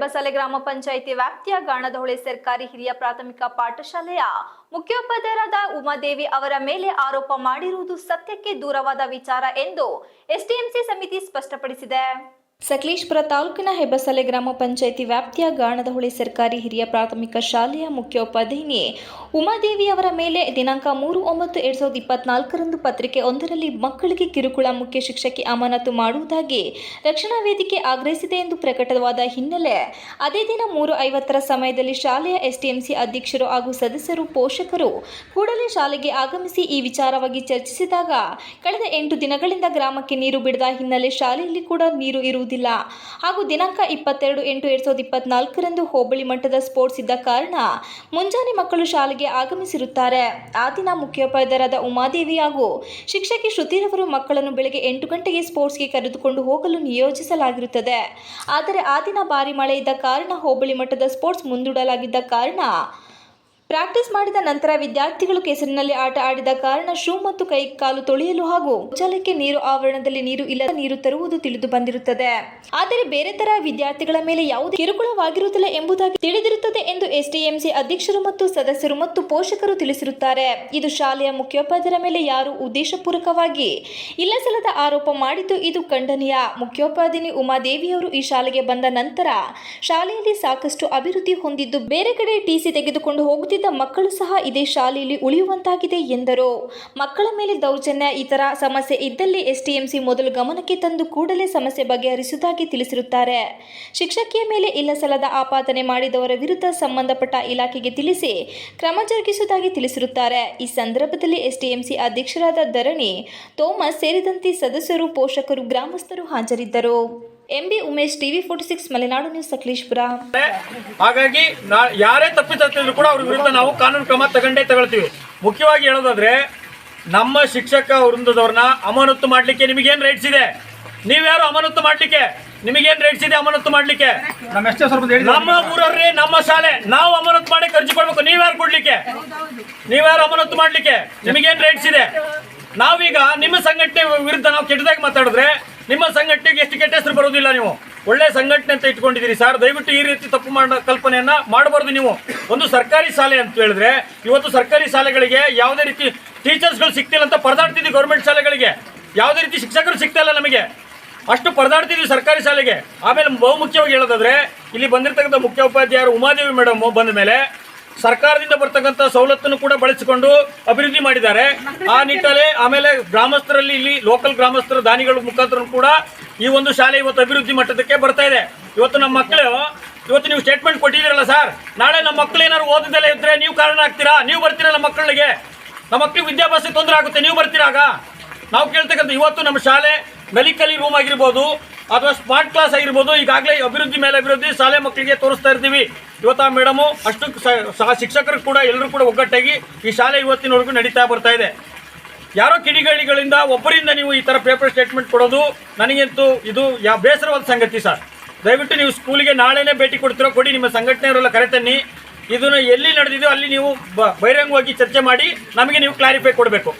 ಹೆಬ್ಬಸಲೆ ಗ್ರಾಮ ಪಂಚಾಯಿತಿ ವ್ಯಾಪ್ತಿಯ ಗಾಣದಹೊಳೆ ಸರ್ಕಾರಿ ಹಿರಿಯ ಪ್ರಾಥಮಿಕ ಪಾಠಶಾಲೆಯ ಮುಖ್ಯೋಪಾಧ್ಯಾಯರಾದ ಉಮಾದೇವಿ ಅವರ ಮೇಲೆ ಆರೋಪ ಮಾಡಿರುವುದು ಸತ್ಯಕ್ಕೆ ದೂರವಾದ ವಿಚಾರ ಎಂದು ಎಸ್ಡಿಎಂಸಿ ಸಮಿತಿ ಸ್ಪಷ್ಟಪಡಿಸಿದೆ. ಸಕಲೇಶ್ಪುರ ತಾಲೂಕಿನ ಹೆಬ್ಬಸಲೆ ಗ್ರಾಮ ಪಂಚಾಯಿತಿ ವ್ಯಾಪ್ತಿಯ ಗಾಣದಹೊಳೆ ಸರ್ಕಾರಿ ಹಿರಿಯ ಪ್ರಾಥಮಿಕ ಶಾಲೆಯ ಮುಖ್ಯೋಪಾಧ್ಯಾಯಿನಿ ಉಮಾದೇವಿ ಅವರ ಮೇಲೆ ದಿನಾಂಕ ಮೂರು ಒಂಬತ್ತು ಎರಡ್ ಸಾವಿರದ ಇಪ್ಪತ್ನಾಲ್ಕರಂದು ಪತ್ರಿಕೆ ಒಂದರಲ್ಲಿ ಮಕ್ಕಳಿಗೆ ಕಿರುಕುಳ ಮುಖ್ಯ ಶಿಕ್ಷಕಿ ಅಮಾನತು ಮಾಡುವುದಾಗಿ ರಕ್ಷಣಾ ವೇದಿಕೆ ಆಗ್ರಹಿಸಿದೆ ಎಂದು ಪ್ರಕಟವಾದ ಹಿನ್ನೆಲೆ ಅದೇ ದಿನ ಮೂರು ಐವತ್ತರ ಸಮಯದಲ್ಲಿ ಶಾಲೆಯ ಎಸ್ಟಿಎಂಸಿ ಅಧ್ಯಕ್ಷರು ಹಾಗೂ ಸದಸ್ಯರು ಪೋಷಕರು ಕೂಡಲೇ ಶಾಲೆಗೆ ಆಗಮಿಸಿ ಈ ವಿಚಾರವಾಗಿ ಚರ್ಚಿಸಿದಾಗ, ಕಳೆದ ಎಂಟು ದಿನಗಳಿಂದ ಗ್ರಾಮಕ್ಕೆ ನೀರು ಬಿಡದ ಹಿನ್ನೆಲೆ ಶಾಲೆಯಲ್ಲಿ ಕೂಡ ನೀರು ಇರುವುದಿಲ್ಲ. ಹಾಗೂ ದಿನಾಂಕ ಇಪ್ಪತ್ತೆರಡು ಎಂಟು ಎರಡು ಸಾವಿರದ ಇಪ್ಪತ್ನಾಲ್ಕರಂದು ಹೋಬಳಿ ಮಟ್ಟದ ಸ್ಪೋರ್ಟ್ಸ್ ಇದ್ದ ಕಾರಣ ಮುಂಜಾನೆ ಮಕ್ಕಳು ಶಾಲೆಗೆ ಆಗಮಿಸಿರುತ್ತಾರೆ. ಆ ದಿನ ಮುಖ್ಯೋಪಾಧ್ಯಾಯರಾದ ಉಮಾದೇವಿ ಹಾಗೂ ಶಿಕ್ಷಕಿ ಶ್ರುತಿರವರು ಮಕ್ಕಳನ್ನು ಬೆಳಗ್ಗೆ ಎಂಟು ಗಂಟೆಗೆ ಸ್ಪೋರ್ಟ್ಸ್ಗೆ ಕರೆದುಕೊಂಡು ಹೋಗಲು ನಿಯೋಜಿಸಲಾಗಿರುತ್ತದೆ. ಆದರೆ ಆ ದಿನ ಭಾರಿ ಮಳೆ ಇದ್ದ ಕಾರಣ ಹೋಬಳಿ ಮಟ್ಟದ ಸ್ಪೋರ್ಟ್ಸ್ ಮುಂದೂಡಲಾಗಿದ್ದ ಕಾರಣ ಪ್ರಾಕ್ಟೀಸ್ ಮಾಡಿದ ನಂತರ ವಿದ್ಯಾರ್ಥಿಗಳು ಕೆಸರಿನಲ್ಲಿ ಆಟ ಆಡಿದ ಕಾರಣ ಶೂ ಮತ್ತು ಕೈ ಕಾಲು ತೊಳೆಯಲು ಹಾಗೂ ಶೌಚಾಲಯಕ್ಕೆ ನೀರು ಆವರಣದಲ್ಲಿ ನೀರು ಇಲ್ಲದ ನೀರು ತರುವುದು ತಿಳಿದು ಬಂದಿರುತ್ತದೆ. ಆದರೆ ಬೇರೆ ತರ ವಿದ್ಯಾರ್ಥಿಗಳ ಮೇಲೆ ಯಾವುದೇ ಕಿರುಕುಳವಾಗಿರುವುದಿಲ್ಲ ಎಂಬುದಾಗಿ ತಿಳಿದಿರುತ್ತದೆ ಎಂದು ಎಸ್ಡಿಎಂಸಿ ಅಧ್ಯಕ್ಷರು ಮತ್ತು ಸದಸ್ಯರು ಮತ್ತು ಪೋಷಕರು ತಿಳಿಸಿರುತ್ತಾರೆ. ಇದು ಶಾಲೆಯ ಮುಖ್ಯೋಪಾಧ್ಯಾಯರ ಮೇಲೆ ಯಾರು ಉದ್ದೇಶಪೂರ್ವಕವಾಗಿ ಇಲ್ಲಸಲ್ಲದ ಆರೋಪ ಮಾಡಿದ್ದು ಇದು ಖಂಡನೀಯ. ಮುಖ್ಯೋಪಾಧ್ಯಾಯಿನಿ ಉಮಾದೇವಿಯವರು ಈ ಶಾಲೆಗೆ ಬಂದ ನಂತರ ಶಾಲೆಯಲ್ಲಿ ಸಾಕಷ್ಟು ಅಭಿವೃದ್ಧಿ ಹೊಂದಿದ್ದು ಬೇರೆ ಕಡೆ ಟಿಸಿ ತೆಗೆದುಕೊಂಡು ಹೋಗುತ್ತಿದ್ದ ಮಕ್ಕಳು ಸಹ ಇದೇ ಶಾಲೆಯಲ್ಲಿ ಉಳಿಯುವಂತಾಗಿದೆ ಎಂದರು. ಮಕ್ಕಳ ಮೇಲೆ ದೌರ್ಜನ್ಯ ಇತರ ಸಮಸ್ಯೆ ಇದ್ದಲ್ಲಿ ಎಸ್ಟಿಎಂಸಿ ಮೊದಲು ಗಮನಕ್ಕೆ ತಂದು ಕೂಡಲೇ ಸಮಸ್ಯೆ ಬಗೆಹರಿಸುವುದಾಗಿ ತಿಳಿಸಿರುತ್ತಾರೆ. ಶಿಕ್ಷಕಿಯ ಮೇಲೆ ಇಲ್ಲಸಲ್ಲದ ಆಪಾದನೆ ಮಾಡಿದವರ ವಿರುದ್ಧ ಸಂಬಂಧಪಟ್ಟ ಇಲಾಖೆಗೆ ತಿಳಿಸಿ ಕ್ರಮ ಜರುಗಿಸುವುದಾಗಿ ತಿಳಿಸಿರುತ್ತಾರೆ. ಈ ಸಂದರ್ಭದಲ್ಲಿ ಎಸ್ಟಿಎಂಸಿ ಅಧ್ಯಕ್ಷರಾದ ಧರಣಿ, ತೋಮಸ್ ಸೇರಿದಂತೆ ಸದಸ್ಯರು ಪೋಷಕರು, ಗ್ರಾಮಸ್ಥರು ಹಾಜರಿದ್ದರು. M B Umesh TV forty six Malenadu news Sakleshpur. ಹಾಗಾಗಿ ನಾ ಯಾರೇ ತಪ್ಪಿತಿದ್ರು ಕೂಡ ಅವ್ರ ವಿರುದ್ಧ ನಾವು ಕಾನೂನು ಕ್ರಮ ತಗೊಂಡೇ ತಗೊಳ್ತೀವಿ. ಮುಖ್ಯವಾಗಿ ಹೇಳೋದಾದ್ರೆ ನಮ್ಮ ಶಿಕ್ಷಕ ವೃಂದದವ್ರನ್ನ ಅಮಾನತ್ತು ಮಾಡ್ಲಿಕ್ಕೆ ನಿಮಗೇನು ರೈಟ್ಸ್ ಇದೆ? ನೀವ್ಯಾರು ಅಮಾನತ್ತು ಮಾಡ್ಲಿಕ್ಕೆ? ನಿಮಗೇನ್ ರೈಟ್ಸ್ ಇದೆ ಅಮಾನತ್ತು ಮಾಡ್ಲಿಕ್ಕೆ? ನಮ್ಮ ಊರವ್ರಿ ನಮ್ಮ ಶಾಲೆ ನಾವು ಅಮಾನತ್ತು ಮಾಡಿ ಅರ್ಜಿ ಕೊಡ್ಬೇಕು. ನೀವ್ಯಾರು ಕೊಡ್ಲಿಕ್ಕೆ? ನೀವ್ಯಾರು ಅಮಾನತ್ತು ಮಾಡ್ಲಿಕ್ಕೆ? ನಿಮಗೇನ್ ರೈಟ್ಸ್ ಇದೆ? ನಾವೀಗ ನಿಮ್ಮ ಸಂಘಟನೆ ವಿರುದ್ಧ ನಾವು ಕೆಟ್ಟದಾಗಿ ಮಾತಾಡಿದ್ರೆ ನಿಮ್ಮ ಸಂಘಟನೆಗೆ ಎಷ್ಟು ಕೆಟ್ಟ ಹೆಸರು ಬರೋದಿಲ್ಲ ನೀವು? ಒಳ್ಳೆ ಸಂಘಟನೆ ಅಂತ ಇಟ್ಕೊಂಡಿದ್ದೀರಿ ಸರ್. ದಯವಿಟ್ಟು ಈ ರೀತಿ ತಪ್ಪು ಮಾಡೋ, ಕಲ್ಪನೆಯನ್ನ ಮಾಡಬಾರ್ದು ನೀವು. ಒಂದು ಸರ್ಕಾರಿ ಶಾಲೆ ಅಂತ ಹೇಳಿದ್ರೆ, ಇವತ್ತು ಸರ್ಕಾರಿ ಶಾಲೆಗಳಿಗೆ ಯಾವುದೇ ರೀತಿ ಟೀಚರ್ಸ್ಗಳು ಸಿಗ್ತಿಲ್ಲ ಅಂತ ಪರದಾಡ್ತಿದ್ವಿ ಗೌರ್ಮೆಂಟ್ ಶಾಲೆಗಳಿಗೆ. ಯಾವುದೇ ರೀತಿ ಶಿಕ್ಷಕರು ಸಿಗ್ತಾ ಇಲ್ಲ ನಮಗೆ. ಅಷ್ಟು ಪರದಾಡ್ತಿದ್ವಿ ಸರ್ಕಾರಿ ಶಾಲೆಗೆ. ಆಮೇಲೆ ಬಹುಮುಖ್ಯವಾಗಿ ಹೇಳೋದಾದ್ರೆ, ಇಲ್ಲಿ ಬಂದಿರತಕ್ಕಂಥ ಮುಖ್ಯ ಉಪಾಧ್ಯಾಯರು ಉಮಾದೇವಿ ಮೇಡಮ್ ಬಂದ ಮೇಲೆ ಸರ್ಕಾರದಿಂದ ಬರ್ತಕ್ಕಂಥ ಸವಲತ್ತನ್ನು ಕೂಡ ಬಳಸಿಕೊಂಡು ಅಭಿವೃದ್ಧಿ ಮಾಡಿದ್ದಾರೆ. ಆ ನಿಟ್ಟಲ್ಲಿ ಆಮೇಲೆ ಗ್ರಾಮಸ್ಥರಲ್ಲಿ ಇಲ್ಲಿ ಲೋಕಲ್ ಗ್ರಾಮಸ್ಥರ, ದಾನಿಗಳ ಮುಖಾಂತರ ಕೂಡ ಈ ಒಂದು ಶಾಲೆ ಇವತ್ತು ಅಭಿವೃದ್ಧಿ ಮಟ್ಟದಕ್ಕೆ ಬರ್ತಾ ಇದೆ. ಇವತ್ತು ನಮ್ಮ ಮಕ್ಕಳು, ಇವತ್ತು ನೀವು ಸ್ಟೇಟ್ಮೆಂಟ್ ಕೊಟ್ಟಿದ್ದೀರಲ್ಲ ಸರ್ ನಾಳೆ ನಮ್ಮ ಮಕ್ಕಳು ಏನಾದ್ರು ಓದಿದ್ದೆಲ್ಲ ಇದ್ರೆ ನೀವು ಕಾರಣ ಆಗ್ತೀರಾ? ನೀವು ಬರ್ತೀರಾ ನಮ್ಮ ಮಕ್ಕಳಿಗೆ? ನಮ್ಮ ಮಕ್ಕಳಿಗೆ ವಿದ್ಯಾಭ್ಯಾಸ ತೊಂದರೆ ಆಗುತ್ತೆ, ನೀವು ಬರ್ತೀರಾಗ ನಾವು ಕೇಳ್ತಕ್ಕಂಥ ಇವತ್ತು ನಮ್ಮ ಶಾಲೆ ನಲಿಕಲಿ ರೂಮ್ ಆಗಿರ್ಬೋದು. ಅಥವಾ ಸ್ಮಾರ್ಟ್ ಕ್ಲಾಸ್ ಆಗಿರ್ಬೋದು, ಈಗಾಗಲೇ ಅಭಿವೃದ್ಧಿ ಮೇಲೆ ಅಭಿವೃದ್ಧಿ ಶಾಲೆ ಮಕ್ಕಳಿಗೆ ತೋರಿಸ್ತಾ ಇರ್ತೀವಿ. ಇವತ್ತು ಆ ಮೇಡಮು ಅಷ್ಟು ಸಹ ಶಿಕ್ಷಕರು ಕೂಡ ಎಲ್ಲರೂ ಕೂಡ ಒಗ್ಗಟ್ಟಾಗಿ ಈ ಶಾಲೆ ಇವತ್ತಿನವರೆಗೂ ನಡೀತಾ ಬರ್ತಾ ಇದೆ. ಯಾರೋ ಕಿಡಿಗಳಿಗಳಿಂದ ಒಬ್ಬರಿಂದ ನೀವು ಈ ಥರ ಪೇಪರ್ ಸ್ಟೇಟ್ಮೆಂಟ್ ಕೊಡೋದು, ನನಗಂತೂ ಇದು ಯಾ, ಬೇಸರವಾದ ಸಂಗತಿ ಸರ್. ದಯವಿಟ್ಟು ನೀವು ಸ್ಕೂಲಿಗೆ ನಾಳೆನೇ ಭೇಟಿ ಕೊಡ್ತಿರೋ, ಕೊಡಿ, ನಿಮ್ಮ ಸಂಘಟನೆಯವರೆಲ್ಲ ಕರೆತನ್ನಿ ಇದನ್ನು ಎಲ್ಲಿ ನಡೆದಿದೆಯೋ ಅಲ್ಲಿ ನೀವು ಬಹಿರಂಗವಾಗಿ ಚರ್ಚೆ ಮಾಡಿ, ನಮಗೆ ನೀವು ಕ್ಲಾರಿಫೈ ಕೊಡಬೇಕು.